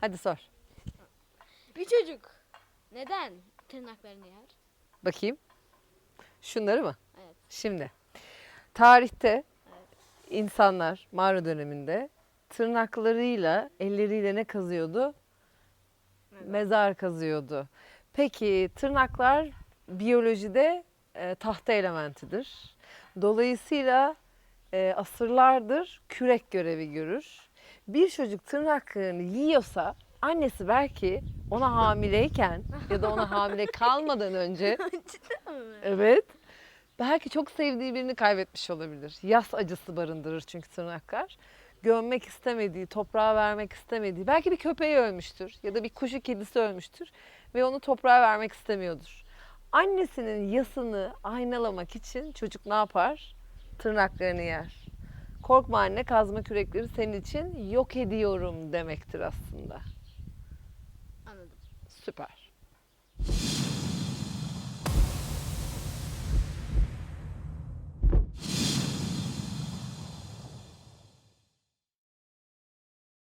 Hadi sor. Bir çocuk neden tırnaklarını yer? Bakayım. Şunları mı? Evet. Şimdi tarihte insanlar mağara döneminde tırnaklarıyla, elleriyle ne kazıyordu? Mezar kazıyordu. Peki tırnaklar biyolojide e, tahta elementidir. Dolayısıyla e, asırlardır kürek görevi görür. Bir çocuk tırnaklarını yiyorsa annesi belki ona hamileyken ya da ona hamile kalmadan önce Evet. Belki çok sevdiği birini kaybetmiş olabilir. Yas acısı barındırır çünkü tırnaklar. Gömmek istemediği, toprağa vermek istemediği, belki bir köpeği ölmüştür ya da bir kuşu kedisi ölmüştür ve onu toprağa vermek istemiyordur. Annesinin yasını aynalamak için çocuk ne yapar? Tırnaklarını yer. Korkma anne kazma kürekleri senin için yok ediyorum demektir aslında. Anladım. Süper.